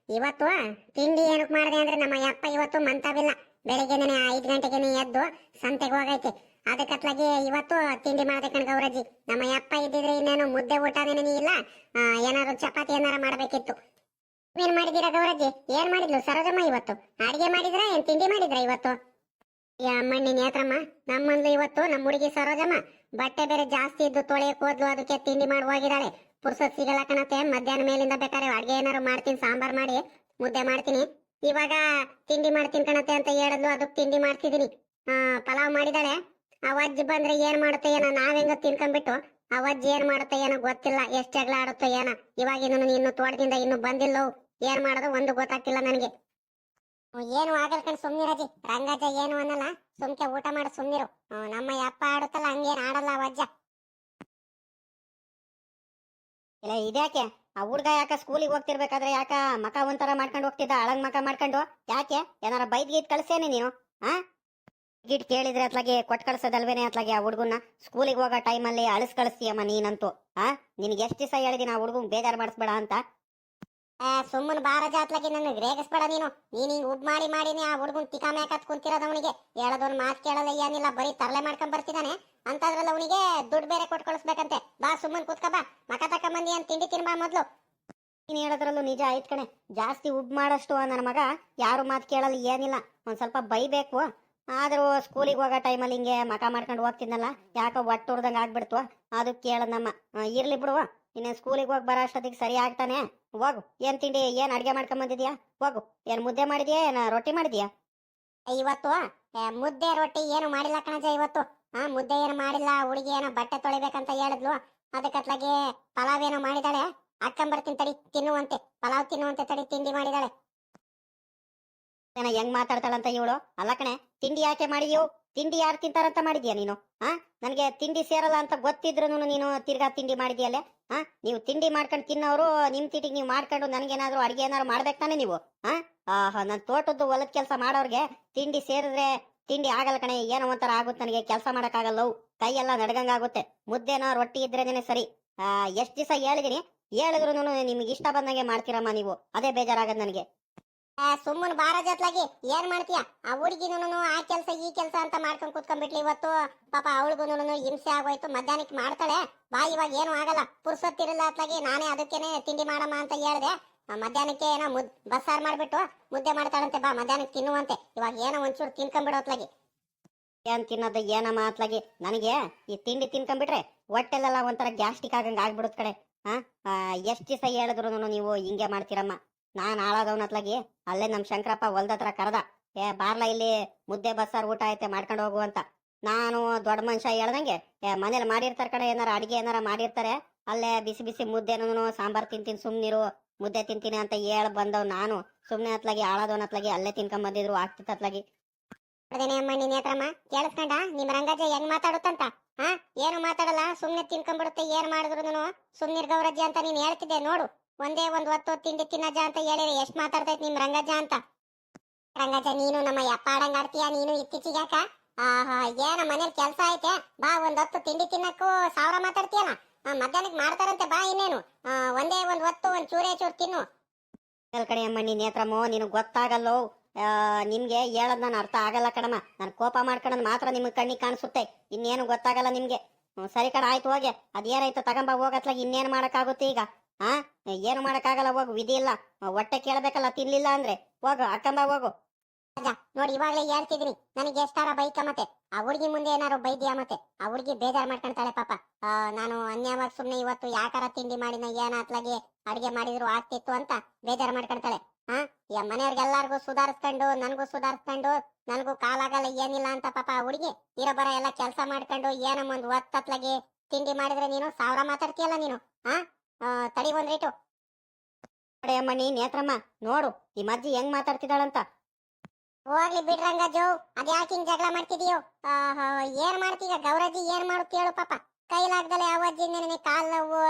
ಇವತ್ತು ತಿಂಡಿ ಏನಕ್ಕೆ ಮಾಡಿದೆ ಅಂದ್ರೆ ನಮ್ಮ ಅಪ್ಪ ಇವತ್ತು ಮಂತಾವಿಲ್ಲ. ಬೆಳಿಗ್ಗೆನೆ ಐದು ಗಂಟೆಗೆನೆ ಎದ್ದು ಸಂತೆಗೆ ಹೋಗೈತೆ. ಅದಕ್ಕತ್ಲಾಗಿ ಇವತ್ತು ತಿಂಡಿ ಮಾಡಿದೆ ಕಣ ಗೌರಜ್ಜಿ. ನಮ್ಮ ಅಪ್ಪ ಇದ್ದಿದ್ರೆ ಇನ್ನೇನು ಮುದ್ದೆ ಊಟನೇನೇ ಇಲ್ಲ. ಏನಾದ್ರು ಚಪಾತಿ ಏನಾರ ಮಾಡಬೇಕಿತ್ತು. ಏನ್ ಮಾಡಿದೀರಾ ಗೌರಜ್ಜಿ? ಏನ್ ಮಾಡಿದ್ಲು ಸರೋಜಮ್ಮ ಇವತ್ತು? ಅಡಿಗೆ ಮಾಡಿದ್ರ ಏನ್ ತಿಂಡಿ ಮಾಡಿದ್ರ ಇವತ್ತು? ಯಾ ಯಾತ್ರಮ್ಮ ನಮ್ಮಂದ್ಲು ಇವತ್ತು ನಮ್ಮ ಹುಡುಗಿ ಸರೋಜಮ್ಮ. ಬಟ್ಟೆ ಬೇರೆ ಜಾಸ್ತಿ ಇದ್ದು ತೊಳೆಯಕ್ ಹೋದ್ಲು, ಅದಕ್ಕೆ ತಿಂಡಿ ಮಾಡಿ ಹೋಗಿದ್ದಾಳೆ ಪುರ್ಸತ್ ಸಿಗಲ್ಲ ಕಣತೆ ಮಧ್ಯಾಹ್ನ ಮೇಲಿಂದ ಬೇಕಾದ್ರೆ ಅಡುಗೆ ಏನಾರು ಮಾಡ್ತೀನಿ, ಸಾಂಬಾರ್ ಮಾಡಿ, ಮುದ್ದೆ ಮಾಡ್ತೀನಿ. ಇವಾಗ ತಿಂಡಿ ಮಾಡ್ತೀನಿ ಕಣತೆ ಅಂತ ಹೇಳಿದ್ಲು, ಅದಕ್ಕೆ ತಿಂಡಿ ಮಾಡ್ತಿದ್ದೀನಿ. ಪಲಾವ್ ಮಾಡಿದಾಳೆ ಆ ಅಜ್ಜಿ ಬಂದ್ರೆ ಏನ್ ಮಾಡುತ್ತೆ ಏನೋ ನಾವೆಂಗ ತಿನ್ಕೊಂಡ್ಬಿಟ್ಟು ಆ ಅಜ್ಜಿ ಏನ್ ಮಾಡುತ್ತೆ ಏನೋ ಗೊತ್ತಿಲ್ಲ, ಎಷ್ಟ್ ಜಗಳ ಆಡುತ್ತೋ ಏನೋ. ಇವಾಗ ಇನ್ನು ತೋಟದಿಂದ ಇನ್ನು ಬಂದಿಲ್ಲೋ, ಏನ್ ಮಾಡೋದು ಒಂದು ಗೊತ್ತಾಗ್ತಿಲ್ಲ ನನಗೆ. ಏನು ಆಗಲ್ ಕಣ್ ಸುಮ್ನಿರಜಿ ರಂಗಜ್ಜ ಏನು ಅನ್ನಲ್ಲ. ಸುಮ್ಕೆ ಊಟ ಮಾಡಿ ಸುಮ್ಮಿರು ನಮ್ಮ ಅಪ್ಪ ಆಡುತ್ತಲ್ಲ, ಹಂಗೇನ್ ಆಡಲ್ಲ ವಜ್ಜ ಇಲ್ಲ, ಇದ್ಯಾಕೆ? ಆ ಹುಡ್ಗ ಯಾಕ ಸ್ಕೂಲಿಗೆ ಹೋಗ್ತಿರ್ಬೇಕಾದ್ರೆ ಯಾಕ ಮಕ ಒಂಥರ ಮಾಡ್ಕೊಂಡು ಹೋಗ್ತಿದ್ದ, ಅಳಂಗ್ ಮಕ ಮಾಡ್ಕೊಂಡು? ಯಾಕೆ? ಏನಾರ ಬೈದ್ ಗೀತ್ ಕಳ್ಸೇನೆ ನೀನು, ಆ? ಗಿಟ್ ಕೇಳಿದ್ರೆ ಅತ್ಲಾಗೆ, ಕೊಟ್ ಕಳ್ಸೋದಲ್ವೇನೆ ಅತ್ಲಾಗೆ ಆ ಹುಡ್ಗನ್ನ? ಸ್ಕೂಲಿಗೆ ಹೋಗೋ ಟೈಮಲ್ಲಿ ಅಳಿಸ್ ಕಳಿಸ್ತೀಯಮ್ಮ ನೀನಂತೂ, ಆ? ನಿನ್ಗೆ ಎಷ್ಟು ದಿವಸ ಹೇಳಿದೀನಿ ಆ ಹುಡ್ಗಂಗ್ ಬೇಜಾರು ಮಾಡಿಸ್ಬೇಡ ಅಂತ. ಆ ಸುಮ್ಮನ್ ಬಾರ ಜಾತ್ಲಾಗಿ ನನ್ನ ರೇಗಿಸ್ಬೇಡ ನೀನು. ನೀನ್ ಹಿಂಗ್ ಉಬ್ ಮಾಡಿ ಮಾಡಿನಿ ಆ ಹುಡುಗನ್ ತಿಕಾ ಮೇಕತ್ ಕುಂತಿರೋದ್ ಅವನಿಗೆ. ಹೇಳೋದೊಂದ್ ಮಾತ್ ಕೇಳಲ್ಲ, ಏನಿಲ್ಲ, ಬರೀ ತರಲೆ ಮಾಡ್ಕೊಂಡ್ ಬರ್ತಿದಾನೆ. ಅಂತದ್ರಲ್ಲಿ ಅವನಿಗೆ ದುಡ್ಡು ಬೇರೆ ಕೊಟ್ಟು ಕಳಿಸ್ಬೇಕಂತೆ. ಬಾ ಸುಮ್ಮನ್ ಕುತ್ಕ, ಬಾ. ಮಕ ತಕೊಂಬಂದಿ ಅಂತ ತಿಂಡಿ ತಿನ್ಬಾ ಮೊದ್ಲು. ನೀನ್ ಹೇಳೋದ್ರಲ್ಲೂ ನಿಜ ಆಯ್ತು ಕಣೆ. ಜಾಸ್ತಿ ಉಬ್ ಮಾಡಷ್ಟು ನನ್ನ ಮಗ ಯಾರು ಮಾತು ಕೇಳಲ್ಲ, ಏನಿಲ್ಲ. ಒಂದ್ ಸ್ವಲ್ಪ ಬೈಬೇಕು. ಆದ್ರೂ ಸ್ಕೂಲಿಗೆ ಹೋಗೋ ಟೈಮಲ್ಲಿ ಹಿಂಗೆ ಮಕ ಮಾಡ್ಕೊಂಡು ಹೋಗ್ತಿದ್ನಲ್ಲ, ಯಾಕೋ ಒಟ್ಟು ಹೊಡ್ದಂಗ್ ಆಗ್ಬಿಡ್ತು. ಅದು ಕೇಳದಮ್ಮ ಇರ್ಲಿ ಬಿಡುವ ಇನ್ನೇನ್ ಸ್ಕೂಲಿಗೆ ಹೋಗಿ ಬರೋ ಅಷ್ಟೊತ್ತಿಗೆ ಸರಿ ಆಗ್ತಾನೆ? ಹೋಗು. ಏನ್ ತಿಂಡಿ ಏನ್ ಅಡ್ಗೆ ಮಾಡ್ಕೊಂಡ್ ಬಂದಿದ್ಯಾ? ಹೋಗು. ಏನ್ ಮುದ್ದೆ ಮಾಡಿದ್ಯಾ ಏನು ರೊಟ್ಟಿ ಮಾಡಿದ್ಯಾ? ಇವತ್ತು? ಮುದ್ದೆ ರೊಟ್ಟಿ ಏನು ಮಾಡಿಲ್ಲ ಕಣಜ ಇವತ್ತು. ಆ ಮುದ್ದೆ ಏನು ಮಾಡಿಲ್ಲ ಹುಡುಗಿ ಏನೋ ಬಟ್ಟೆ ತೊಳಿಬೇಕಂತ ಹೇಳಿದ್ಲು. ಅದಕ್ಕತ್ಲಾಗೆ ಪಲಾವ್ ಏನೋ ಮಾಡಿದಾಳೆ. ಹಾಕೊಂಬರ್ತೀನಿ ತಡಿ ತಿನ್ನುವಂತೆ. ಪಲಾವ್ ತಿನ್ನುವಂತೆ ತಡಿ ತಿಂಡಿ ಮಾಡಿದಾಳೆ. ಏನ ಹೆಂಗ್ ಮಾತಾಡ್ತಾಳಂತ ಇವಳು? ಅಲ್ಲ ಕಣೆ ತಿಂಡಿ ಯಾಕೆ ಮಾಡಿದ್ಯೋ? ತಿಂಡಿ ಯಾರು ತಿಂತಾರಂತ ಮಾಡಿದ್ಯಾ ನೀನು? ಆ? ನನಗೆ ತಿಂಡಿ ಸೇರಲ್ಲ ಅಂತ ಗೊತ್ತಿದ್ರು ನೀನು ತಿರ್ಗಾ ತಿಂಡಿ ಮಾಡಿದ್ಯಲ್ಲೇ? ಆ? ನೀವು ತಿಂಡಿ ಮಾಡ್ಕೊಂಡು ತಿನ್ನೋರು, ನಿಮ್ ತಿಂಡಿಗೆ ನೀವು ಮಾಡ್ಕೊಂಡು ನನ್ಗೇನಾದ್ರು ಅಡಿಗೆ ಏನಾದ್ರು ಮಾಡ್ಬೇಕು ತಾನೆ ನೀವು? ಆ? ಆಹಾ, ನನ್ ತೋಟದ್ದು ಹೊಲದ ಕೆಲಸ ಮಾಡೋರ್ಗೆ ತಿಂಡಿ ಸೇರಿದ್ರೆ ತಿಂಡಿ ಆಗಲ್ಲ ಕಣೆ, ಏನೋ ಒಂಥರ ಆಗುತ್ತೆ ನನಗೆ, ಕೆಲಸ ಮಾಡಕ್ಕಾಗಲ್ಲ ಕೈಯೆಲ್ಲ ನಡ್ಗಂಗಾಗುತ್ತೆ. ಮುದ್ದೆನೋ ರೊಟ್ಟಿ ಇದ್ರೇನೆ ಸರಿ. ಆ, ಎಷ್ಟ್ ದಿವಸ ಹೇಳಿದಿನಿ? ಹೇಳಿದ್ರು ನಿಮ್ಗೆ ಇಷ್ಟ ಬಂದಂಗೆ ಮಾಡ್ತೀರಮ್ಮ ನೀವು. ಅದೇ ಬೇಜಾರಾಗದ್ ನನಗೆ. ಸುಮ್ಮನ್ ಬಾರ ಜೊತ್ಲಾಗಿ ಏನ್ ಮಾಡ್ತೀಯ? ಆ ಹುಡುಗಿನೂ ಆ ಕೆಲಸ, ಈ ಕೆಲಸ ಅಂತ ಮಾಡ್ಕೊಂಡ್ ಕುತ್ಕೊಂಡ್ಬಿಟ್ಲಿ ಇವತ್ತು. ಪಾಪ ಅವಳಿಗೂ ಹಿಂಸೆ ಆಗೋಯ್ತು. ಮಧ್ಯಾಹ್ನಕ್ಕೆ ಮಾಡ್ತಾಳೆ. ಬಾ, ಇವಾಗ ಏನು ಆಗಲ್ಲ. ಪುರ್ಸೊತ್ತಿರಲ್ಲ ಅತ್ಲಾಗಿ. ನಾನೇ ಅದಕ್ಕೇನೆ ತಿಂಡಿ ಮಾಡಮ್ಮ ಅಂತ ಹೇಳಿದೆ. ಮಧ್ಯಾಹ್ನಕ್ಕೆ ಏನೋ ಮುದ್, ಬಸ್ಸಾರು ಮಾಡ್ಬಿಟ್ಟು ಮುದ್ದೆ ಮಾಡ್ತಾಳಂತೆ. ಬಾ, ಮಧ್ಯಾಹ್ನಕ್ಕೆ ತಿನ್ನುವಂತೆ. ಇವಾಗ ಏನೋ ಒಂಚೂರು ತಿನ್ಕೊಂಡ್ಬಿಡೋತ್ಲಾಗಿ ಏನ್ ತಿನ್ನೋದು, ಏನಮ್ಮ ಅತ್ಲಾಗಿ? ನನಗೆ ಈ ತಿಂಡಿ ತಿನ್ಕೊಂಡ್ಬಿಟ್ರೆ ಹೊಟ್ಟೆಲೆಲ್ಲ ಒಂಥರ ಗ್ಯಾಸ್ಟಿಕ್ ಆಗಂಗೆ ಆಗ್ಬಿಡುತ್ತೆ ಕಡೆ ಹಾ ಎಷ್ಟು ದಿವಸ ಹೇಳಿದ್ರು ನೀವು ಹಿಂಗೆ ಮಾಡ್ತೀರಮ್ಮ? ನಾನ್ ಹಾಳಾದವನತ್ಲಾಗಿ ಅಲ್ಲೇ ನಮ್ ಶಂಕರಪ್ಪ ಹೊಲ್ದ ಹತ್ರ ಕರೆದ. ಏ, ಬಾರ್ಲ ಇಲ್ಲಿ ಮುದ್ದೆ ಬಸ್ಸಾರ್ ಊಟ ಐತೆ ಮಾಡ್ಕೊಂಡು ಹೋಗು ಅಂತ. ನಾನು ದೊಡ್ಡ ಮನುಷ್ಯ ಹೇಳ್ದಂಗೆ, ಏ, ಮನೇಲಿ ಮಾಡಿರ್ತಾರ ಕಡೆ ಏನಾರ ಅಡಿಗೆ ಏನಾರ ಮಾಡಿರ್ತಾರೆ, ಅಲ್ಲೇ ಬಿಸಿ ಬಿಸಿ ಮುದ್ದೆನೂ ಸಾಂಬಾರ್ ತಿಂತೀನಿ ಸುಮ್ನಿರು ಮುದ್ದೆ ತಿಂತೀನಿ ಅಂತ ಹೇಳ ಬಂದವ್ ನಾನು. ಸುಮ್ನೆ ಅತ್ಲಾಗಿ ಹಾಳಾದವನ ಅತ್ಲಾಗಿ ಅಲ್ಲೇ ತಿನ್ಕೊಂಡ್ ಬಂದಿದ್ರು ಅದೇನೇ ಅಮ್ಮ, ನಿನ್ ಹತ್ರಮ್ಮ ಕೇಳಿಸ್ಕೊಂಡ? ನಿಮ್ ರಂಗಜ್ಜ ಹೆಂಗ್ ಮಾತಾಡುತ್ತಂತ? ಹಾ? ಏನು ಮಾತಾಡಲ್ಲ? ಸುಮ್ನೆ ತಿನ್ಕೊಂಡ್ಬಿಡುತ್ತೆ, ಏನ್ ಮಾಡಿದ್ರು ಸುಮ್ನಿರ್ ಗೌರಜ್ಜಿ ಅಂತ ನೀನ್ ಹೇಳ್ತಿದ್ದೆ, ನೋಡು. ಒಂದೇ ಒಂದ್ ಹೊತ್ತು ತಿಂಡಿ ತಿನ್ನಜ ಅಂತ ಹೇಳಿರಿ ಎಷ್ಟ್ ಮಾತಾಡ್ತೈತಿ ನಿಮ್ ರಂಗಜ ಅಂತ. ರಂಗಜ ನೀನು ನಮ್ಮ ಅಪ್ಪ ಆಡಂಗ್ ಆಡ್ತೀಯ ನೀನು ಇತ್ತೀಚಿಗೆ ಯಾಕ? ಆಹಾ ಏನ ಮನೇಲಿ ಕೆಲ್ಸ ಐತೆ. ಬಾ ಒಂದ್ ಹೊತ್ತು ತಿಂಡಿ ತಿನ್ನಕ್ಕೂ ಸಾವಿರ ಮಾತಾಡ್ತೀಯಲ್ಲ? ಮಧ್ಯಾಹ್ನಕ್ ಮಾಡ್ತಾರಂತೆ ಬಾ ಇನ್ನೇನು. ಒಂದೇ ಒಂದ್ ಹೊತ್ತು ಒಂದ್ ಚೂರೇ ಚೂರ್ ತಿನ್ನು. ಕಡೆ ಅಮ್ಮ ನೇತ್ರಮ್ಮೋ ನಿನಗೆ ಗೊತ್ತಾಗಲ್ಲೋ? ಆ, ನಿಮ್ಗೆ ಹೇಳದ್ ನಾನು ಅರ್ಥ ಆಗಲ್ಲ ಕಣಮ್ಮ. ನಾನು ಕೋಪ ಮಾಡ್ಕೊಂಡ್ ಮಾತ್ರ ನಿಮ್ಗೆ ಕಣ್ಣಿಗೆ ಕಾಣಿಸುತ್ತೆ. ಇನ್ನೇನು ಗೊತ್ತಾಗಲ್ಲ ನಿಮ್ಗೆ. ಸರಿ ಕಣ ಆಯ್ತು ಹೋಗೆ. ಅದೇನಾಯ್ತು ತಗೊಂಬ ಹೋಗತ್ಲಾಗ ಇನ್ನೇನು ಮಾಡಕ್ಕಾಗುತ್ತೆ ಈಗ? ಹಾ ಏನು ಮಾಡಕ್ಕಾಗಲ್ಲ, ಹೋಗು, ವಿಧಿ ಇಲ್ಲ. ಹೊಟ್ಟೆ ಕೇಳಬೇಕಲ್ಲ, ತಿನ್ಲಿಲ್ಲ ಅಂದ್ರೆ. ಹೋಗು, ಅಕ್ಕಂಬ, ಹೋಗು. ನೋಡಿ, ಇವಾಗಲೇ ಹೇಳ್ತಿದೀನಿ ನನಗೆ ಎಷ್ಟಾರ ಬೈಕ ಮತ್ತೆ. ಆ ಹುಡುಗಿ ಮುಂದೆ ಏನಾರು ಬೈದ್ಯಾ ಮತ್ತೆ? ಆ ಹುಡುಗಿ ಬೇಜಾರ್ ಮಾಡ್ಕೊಂತಾಳೆ ಪಾಪ. ನಾನು ಅನ್ಯವಾಗಿ ಸುಮ್ನೆ ಇವತ್ತು ಯಾಕಾರ ತಿಂಡಿ ಮಾಡಿನ ಏನ ಅತ್ಲಾಗಿ ಅಡಿಗೆ ಮಾಡಿದ್ರು, ಆಗ್ತಿತ್ತು ಅಂತ ಬೇಜಾರ್ ಮಾಡ್ಕೊಂತಾಳೆ ಹಾ ಮನೆಯವ್ರಿಗೆಲ್ಲಾರ್ಗು ಸುಧಾರಿಸ್ಕೊಂಡು, ನನ್ಗೂ ಸುಧಾರಿಸ್ಕೊಂಡು, ನನ್ಗೂ ಕಾಲಾಗಲ್ಲ, ಏನಿಲ್ಲ ಅಂತ ಪಾಪ ಆ ಹುಡುಗಿ. ಇರೋ ಬರ ಎಲ್ಲ ಕೆಲಸ ಮಾಡ್ಕೊಂಡು, ಏನಮ್ಮ ಒಂದು ಒತ್ತತ್ಲಾಗಿ ತಿಂಡಿ ಮಾಡಿದ್ರೆ ನೀನು? ಸಾವಿರ ಮಾತಾಡ್ತೀಯಲ್ಲ ನೀನು? ಹಾ ತಡಿ ಒಂದ್ ರೇಟು ಅಮ್ಮ, ನೀನ್ ನೇತ್ರಮ್ಮ ನೋಡು, ಈ ಮಜ್ಜಿ ಹೆಂಗ್ ಮಾತಾಡ್ತಿದ್ದಾಳಂತ. ಹೋಗ್ಲಿ ಬಿಡ್ರಂಗ ಜೋ ಅದ್ಯಾಕೆ ಹಿಂಗ್ ಜಗಳ ಮಾಡ್ತಿದೀಯೋ? ಏನ್ ಮಾಡ್ತೀಯ ಗೌರಜಿ ಏನ್ ಮಾಡು ಕೇಳು ಪಾಪ. ಕೈಲಾಗ್ದಲೆ ಅವಜ್ಜಿಂದನೇ ಕಾಲ್ ನೋವು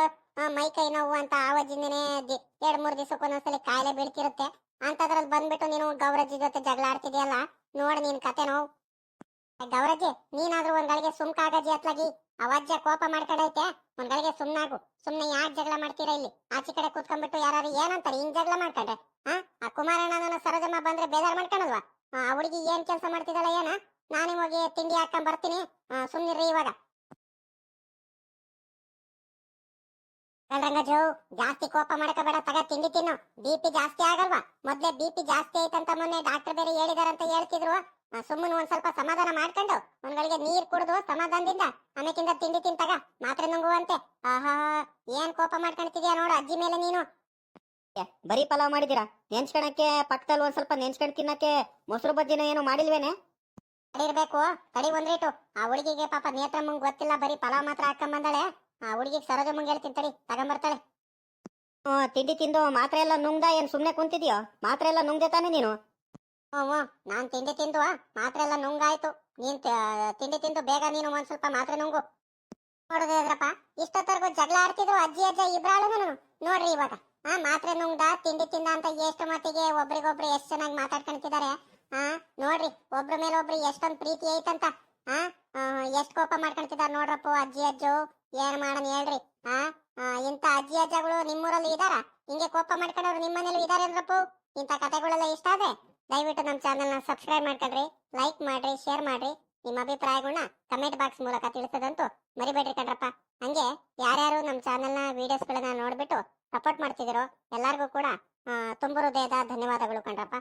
ಮೈ ಕೈ ನೋವು ಅಂತ ಅವಜ್ಜಿಂದನೇ ಎರಡ್ ಮೂರ್ ದಿವಸಕ್ಕೆ ಒಂದೊಂದ್ಸಲಿ ಕಾಯಿಲೆ ಬೀಳ್ತಿರುತ್ತೆ. ಅಂತದ್ರಲ್ಲಿ ಬಂದ್ಬಿಟ್ಟು ನೀನು ಗೌರಜಿ ಜೊತೆ ಜಗಳ ಆಡ್ತಿದ್ಯಲ್ಲ? ನೋಡ್ ನೀನ್ ಕತೆ ನೋವು. ಗೌರಜಿ ನೀನಾದ್ರೂ ಒಂದ್ ಗಳಿಗೆ ಸುಮ್ಕಾಗಜ್ಜಿ ಅತ್ಲಾಗಿ. ಅವಜ್ಜ ಕೋಪ ಮಾಡ್ಕೊಂಡೈತೆ. ಒಂದ್ ಗಳಿಗೆ ಸುಮ್ನಾಗು. ಸುಮ್ನೆ ಯಾಕೆ ಜಗಳ ಮಾಡ್ತೀರಾ ಇಲ್ಲಿ? ಆಚೆ ಕಡೆ ಕೂತ್ಕೊಂಡ್ಬಿಟ್ಟು ಯಾರು ಏನಂತಾರೆ? ಹಿಂಗ್ ಜಗಳ ಮಾಡ್ಕೊಂಡ್ರೆ, ಆ? ಆ ಕುಮಾರಣ್ಣನ ಸರೋಜಮ್ಮ ಬಂದ್ರೆ ಬೇಜಾರ್ ಮಾಡ್ಕೊಳಲ್ವಾ ಆ ಹುಡುಗಿ ಏನ್ ಕೆಲಸ ಮಾಡ್ತಿದ್ದಾಳ ಏನ? ನಾನೇ ಹೋಗಿ ತಿಂಡಿ ಹಾಕೊಂಡ್ ಬರ್ತೀನಿ. ಸುಮ್ನಿರ್ರಿ ಇವಾಗ. ಕಳ್ರಂಗ ಜೋ ಜಾಸ್ತಿ ಕೋಪ ಮಾಡ್ಕೋಬೇಡ ತಗ ತಿಂಡಿ ತಿನ್ನು. ಬಿ ಪಿ ಜಾಸ್ತಿ ಆಗಲ್ವಾ? ಮೊದ್ಲೇ ಬಿ ಪಿ ಜಾಸ್ತಿ ಐತಂತ ಮೊನ್ನೆ ಡಾಕ್ಟರ್ ಬೇರೆ ಹೇಳಿದಾರಂತ ಹೇಳ್ತಿದ್ರು. ಸುಮ್ಮನೆ ಒಂದ್ ಸ್ವಲ್ಪ ಸಮಾಧಾನ ಮಾಡ್ಕೊಂಡು ಒಂದ್ಗಳಿಗೆ ನೀರ್ ಕುಡಿದು ಸಮಾಧಾನದಿಂದ ಆಮೇಕಿಂದ ತಿಂಡಿ ತಿಂತಾಗ ಮಾತ್ರೆ ನುಂಗುವಂತೆ. ಆಹಾ ಏನ್ ಕೋಪ ಮಾಡ್ಕೊಂತಿದ್ಯಾ ನೋಡು ಅಜ್ಜಿ ಮೇಲೆ ನೀನು. ಬರೀ ಪಲಾವ್ ಮಾಡಿದೀರಾ ನೆನ್ಸ್ಕೊಳಕ್ಕೆ ಪಕ್ಕದಲ್ಲಿ ಒಂದ್ ಸ್ವಲ್ಪ ನೆನ್ಸ್ಕೊಂಡ್ ತಿನ್ನಕ್ಕೆ ಮೊಸರು ಬಜ್ಜಿನ ಏನು ಮಾಡಿಲ್ವೇನೆ? ಕಡಿರ್ಬೇಕು ಕಡಿ ಒಂದ್ರೇಟು ಆ ಹುಡುಗಿಗೆ ಪಾಪ ನೇತ್ರಮ್ಮಂಗ್ ಗೊತ್ತಿಲ್ಲ ಬರೀ ಪಲಾವ್ ಮಾತ್ರ ಹಾಕೊಂಡ್ ಬಂದಾಳೆ ಆ ಹುಡುಗಿಗೆ ಸರೋಜಮ್ಮಂಗೆ ಹೇಳ್ತೀನಿ ತಡಿ ತಗೊಂಬರ್ತಾಳೆ. ಹ್ಞೂ ತಿಂಡಿ ತಿಂದು ಮಾತ್ರೆ ಎಲ್ಲ ನುಂಗ್ದ ಏನ್ ಸುಮ್ನೆ ಕುಂತಿದ್ಯೋ? ಮಾತ್ರೆ ಎಲ್ಲ ನುಂಗ್ದೆ ತಾನೆ ನೀನು? ಹ್ಞೂ ಹ್ಞೂ ನಾನ್ ತಿಂಡಿ ತಿಂದು ಮಾತ್ರೆ ಎಲ್ಲ ನುಂಗಾಯ್ತು. ನೀನ್ ತಿಂಡಿ ತಿಂದು ಬೇಗ ನೀನು ಒಂದ್ ಸ್ವಲ್ಪ ಮಾತ್ರೆ ನುಂಗು. ನೋಡಿದ್ರಪ್ಪ ಇದ್ರಪ್ಪ ಇಷ್ಟೊತ್ತವರೆಗೂ ಜಗಳ ಆಡ್ತಿದ್ರು ಅಜ್ಜಿ ಅಜ್ಜ ಇಬ್ರಾಳು ನೋಡ್ರಿ ಇವಾಗ ಆ ಮಾತ್ರೆ ನುಂಗ್ದ ತಿಂಡಿ ತಿಂದ ಅಂತ ಎಷ್ಟು ಮಟ್ಟಿಗೆ ಒಬ್ರಿಗೊಬ್ರು ಎಷ್ಟ್ ಚೆನ್ನಾಗಿ ಮಾತಾಡ್ಕೊಂತಿದ್ದಾರೆ ಆ ನೋಡ್ರಿ ಒಬ್ರ ಮೇಲೆ ಒಬ್ರು ಎಷ್ಟೊಂದು ಪ್ರೀತಿ ಐತಂತ? ಆ ಎಷ್ಟ್ ಕೋಪ ಮಾಡ್ಕೊಂತಿದ್ದಾರೆ ನೋಡ್ರಪ್ಪ ಅಜ್ಜಿ ಅಜ್ಜು? ಏನ್ ಮಾಡೋಣ ಹೇಳ್ರಿ? ಆ ಇಂಥ ಅಜ್ಜಿ ಅಜ್ಜಗಳು ನಿಮ್ಮೂರಲ್ಲಿ ಇದಾರ? ಹಿಂಗೆ ಕೋಪ ಮಾಡ್ಕೊಂಡವ್ರು ನಿಮ್ಮ ಮನೇಲಿ ಇದಾರೆ ಅಂದ್ರಪ್ಪು? ಇಂಥ ಕಥೆಗಳೆಲ್ಲ ಇಷ್ಟ ಆದ್ರೆ ದಯವಿಟ್ಟು ನಮ್ಮ ಚಾನಲ್ನ ಸಬ್ಸ್ಕ್ರೈಬ್ ಮಾಡ್ಕೊಳ್ರಿ ಲೈಕ್ ಮಾಡ್ರಿ ಶೇರ್ ಮಾಡ್ರಿ. ನಿಮ್ಮ ಅಭಿಪ್ರಾಯಗಳನ್ನ ಕಮೆಂಟ್ ಬಾಕ್ಸ್ ಮೂಲಕ ತಿಳಿಸೋದಂತೂ ಮರಿಬೇಡ್ರಿ ಕಣ್ರಪ್ಪ. ಹಂಗೆ ಯಾರ್ಯಾರು ನಮ್ಮ ಚಾನಲ್ನ ವಿಡಿಯೋಸ್ಗಳನ್ನ ನೋಡ್ಬಿಟ್ಟು ಸಪೋರ್ಟ್ ಮಾಡ್ತಿದ್ದೀರೋ ಎಲ್ಲರಿಗೂ ಕೂಡ ತುಂಬು ಹೃದಯದ ಧನ್ಯವಾದಗಳು ಕಣ್ರಪ್ಪ.